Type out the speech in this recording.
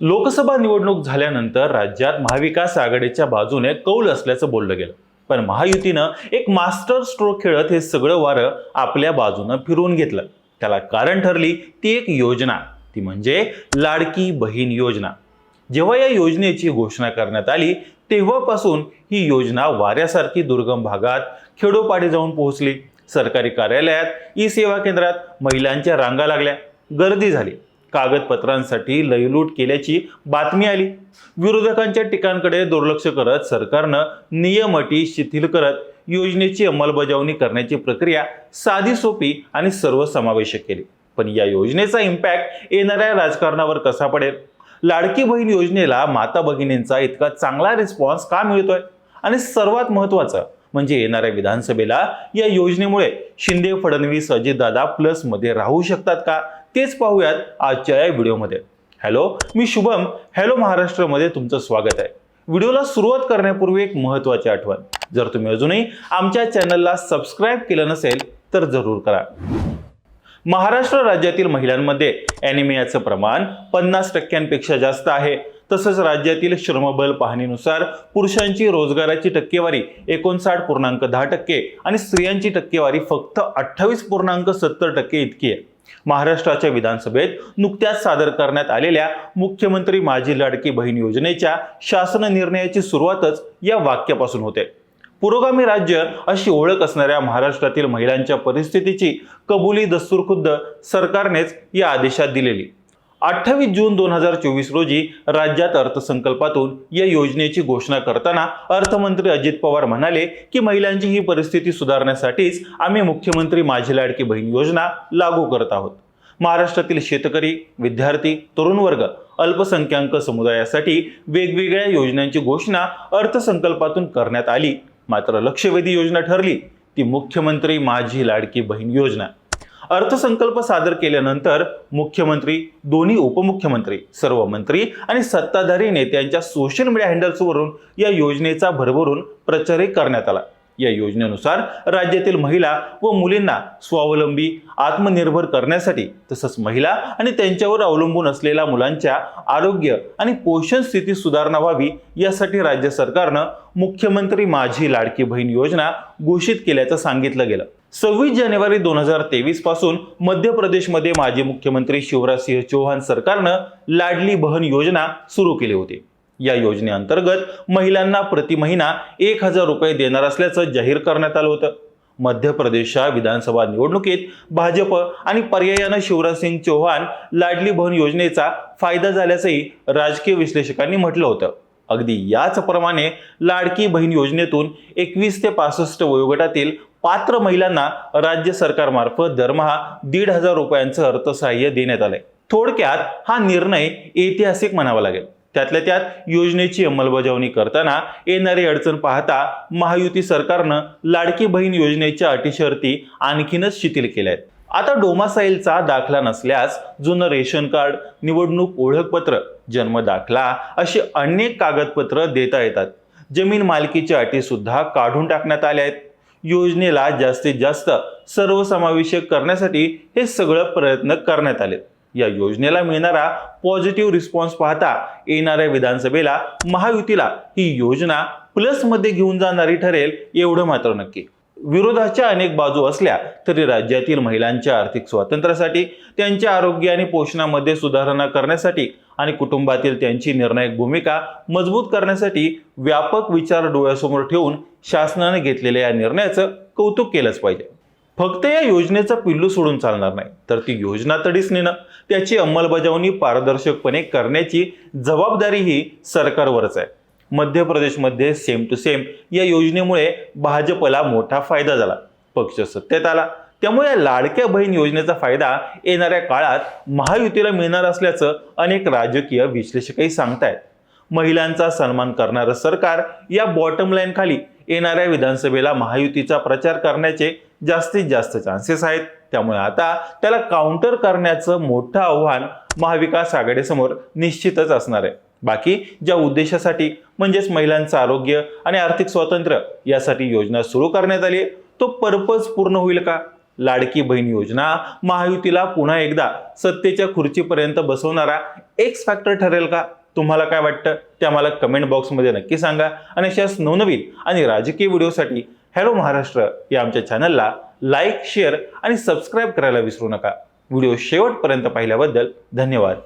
लोकसभा निवडणूक झाल्यानंतर राज्यात महाविकास आघाडीच्या बाजूने कौल असल्याचं बोललं गेलं. पण महायुतीनं एक मास्टर स्ट्रोक खेळत हे सगळं वारं आपल्या बाजूनं फिरवून घेतलं. त्याला कारण ठरली ती एक योजना. ती म्हणजे लाडकी बहीण योजना. जेव्हा या योजनेची घोषणा करण्यात आली तेव्हापासून ही योजना वाऱ्यासारखी दुर्गम भागात खेडोपाडी जाऊन पोहोचली. सरकारी कार्यालयात ई सेवा केंद्रात महिलांच्या रांगा लागल्या. गर्दी झाली. कागदपत्रांसाठी लयलूट केल्याची बातमी आली. विरोधकांच्या टीकांकडे दुर्लक्ष करत सरकारनं नियम अटी शिथिल करत योजनेची अंमलबजावणी करण्याची प्रक्रिया साधी सोपी आणि सर्वसमावेशक केली. पण या योजनेचा इम्पॅक्ट येणाऱ्या राजकारणावर कसा पडेल? लाडकी बहीण योजनेला माता भगिनींचा इतका चांगला रिस्पॉन्स का मिळतोय? आणि सर्वात महत्वाचं म्हणजे येणाऱ्या विधानसभेला या योजनेमुळे शिंदे फडणवीस अजितदादा प्लसमध्ये राहू शकतात का? तेच पाहूयात आजच्या या व्हिडिओमध्ये. हॅलो मी शुभम. हॅलो महाराष्ट्रमध्ये तुमचं स्वागत आहे. व्हिडिओला सुरुवात करण्यापूर्वी एक महत्त्वाची आठवण. जर तुम्ही अजूनही आमच्या चॅनलला सबस्क्राईब केलं नसेल तर जरूर करा. महाराष्ट्र राज्यातील महिलांमध्ये ॲनिमियाचं प्रमाण पन्नास टक्क्यांपेक्षा जास्त आहे. तसंच राज्यातील श्रमबल पाहणीनुसार पुरुषांची रोजगाराची टक्केवारी एकोणसाठ पूर्णांक दहा टक्के आणि स्त्रियांची टक्केवारी फक्त अठ्ठावीस पूर्णांक सत्तर टक्के इतकी आहे. महाराष्ट्राच्या विधानसभेत नुकत्याच सादर करण्यात आलेल्या मुख्यमंत्री माझी लाडकी बहीण योजनेच्या शासन निर्णयाची सुरुवातच या वाक्यापासून होते. पुरोगामी राज्य अशी ओळख असणाऱ्या महाराष्ट्रातील महिलांच्या परिस्थितीची कबुली दस्तूरखुद्द सरकारनेच या आदेशात दिलेली. अठ्ठावीस जून दोन हजार चोवीस रोजी राज्यात अर्थसंकल्पातून या योजनेची घोषणा करताना अर्थमंत्री अजित पवार म्हणाले की महिलांची ही परिस्थिती सुधारण्यासाठीच आम्ही मुख्यमंत्री माझी लाडकी बहीण योजना लागू करत आहोत. महाराष्ट्रातील शेतकरी विद्यार्थी तरुण वर्ग अल्पसंख्याक समुदायासाठी वेगवेगळ्या योजनांची घोषणा अर्थसंकल्पातून करण्यात आली. मात्र लक्षवेधी योजना ठरली. ती मुख्यमंत्री माझी लाडकी बहीण योजना. अर्थसंकल्प सादर केल्यानंतर मुख्यमंत्री दोन्ही उपमुख्यमंत्री सर्व मंत्री आणि सत्ताधारी नेत्यांच्या सोशल मीडिया हँडल्सवरून या योजनेचा भरभरून प्रचारही करण्यात आला. या योजनेनुसार राज्यातील महिला व मुलींना स्वावलंबी आत्मनिर्भर करण्यासाठी तसंच महिला आणि त्यांच्यावर अवलंबून असलेल्या मुलांच्या आरोग्य आणि पोषण स्थिती सुधारणा व्हावी यासाठी राज्य सरकारनं मुख्यमंत्री माझी लाडकी बहीण योजना घोषित केल्याचं सांगितलं गेलं. सव्वीस जानेवारी दोन हजार तेवीसपासून मध्य प्रदेशमध्ये माजी मुख्यमंत्री शिवराज सिंह चौहान सरकारनं लाडली बहन योजना सुरू केली होती. या योजनेअंतर्गत महिलांना प्रति महिना एक हजार रुपये देणार असल्याचं जाहीर करण्यात आलं होतं. मध्य प्रदेशच्या विधानसभा निवडणुकीत भाजप आणि पर्यायानं शिवराजसिंग चौहान लाडली बहन योजनेचा फायदा झाल्याचंही राजकीय विश्लेषकांनी म्हटलं होतं. अगदी याचप्रमाणे लाडकी बहीण योजनेतून एकवीस ते पासष्ट वयोगटातील पात्र महिलांना राज्य सरकारमार्फत दरमहा दीड हजार रुपयांचं अर्थसहाय्य देण्यात आलंय. थोडक्यात हा निर्णय ऐतिहासिक म्हणावा लागेल. त्यातल्या त्यात योजनेची अंमलबजावणी करताना येणारी अडचण पाहता महायुती सरकारनं लाडकी बहीण योजनेच्या अटी शर्ती आणखीनच शिथिल केल्या आहेत आता डोमासाईलचा दाखला नसल्यास जुनं रेशन कार्ड निवडणूक ओळखपत्र जन्म दाखला अशी अनेक कागदपत्र देता येतात. जमीन मालकीच्या अटी सुद्धा काढून टाकण्यात आल्या आहेत. योजनेला जास्तीत जास्त सर्वसमावेशक करण्यासाठी हे सगळं प्रयत्न करण्यात आले या योजनेला मिळणारा पॉझिटिव्ह रिस्पॉन्स पाहता येणाऱ्या विधानसभेला महायुतीला ही योजना प्लसमध्ये घेऊन जाणारी ठरेल एवढं मात्र नक्की. विरोधाच्या अनेक बाजू असल्या तरी राज्यातील महिलांच्या आर्थिक स्वातंत्र्यासाठी त्यांच्या आरोग्य आणि पोषणामध्ये सुधारणा करण्यासाठी आणि कुटुंबातील त्यांची निर्णायक भूमिका मजबूत करण्यासाठी व्यापक विचार डोळ्यासमोर ठेवून शासनाने घेतलेल्या या निर्णयाचं कौतुक केलंच पाहिजे. फक्त या योजनेचा पिल्लू सोडून चालणार नाही तर ती योजना तडीस नेणं त्याची अंमलबजावणी पारदर्शकपणे करण्याची जबाबदारी ही सरकारवरच आहे. मध्य प्रदेशमध्ये सेम टू सेम या योजनेमुळे भाजपला मोठा फायदा झाला. पक्ष सत्तेत आला. त्यामुळे या लाडक्या बहीण योजनेचा फायदा येणाऱ्या काळात महायुतीला मिळणार असल्याचं अनेक राजकीय विश्लेषकही सांगतायत. महिलांचा सन्मान करणारं सरकार या बॉटम लाईन खाली येणाऱ्या विधानसभेला महायुतीचा प्रचार करण्याचे जास्तीत जास्त चान्सेस आहेत. त्यामुळे आता त्याला काउंटर करण्याचं मोठं आव्हान महाविकास आघाडीसमोर निश्चितच असणार आहे. बाकी ज्या उद्देशासाठी म्हणजेच महिलांचं आरोग्य आणि आर्थिक स्वातंत्र्य यासाठी योजना सुरू करण्यात आली आहे, तो पर्पज पूर्ण होईल का? लाडकी बहीण योजना महायुतीला पुन्हा एकदा सत्तेच्या खुर्चीपर्यंत बसवणारा एक्स फॅक्टर ठरेल का? तुम्हाला काय वाटतं? ते आम्हाला कमेंट बॉक्समध्ये नक्की सांगा. आणि अशाच नवनवीन आणि राजकीय व्हिडिओसाठी हॅलो महाराष्ट्र या आमच्या चॅनलला लाईक शेअर आणि सबस्क्राईब करायला विसरू नका. व्हिडिओ शेवटपर्यंत पाहिल्याबद्दल धन्यवाद.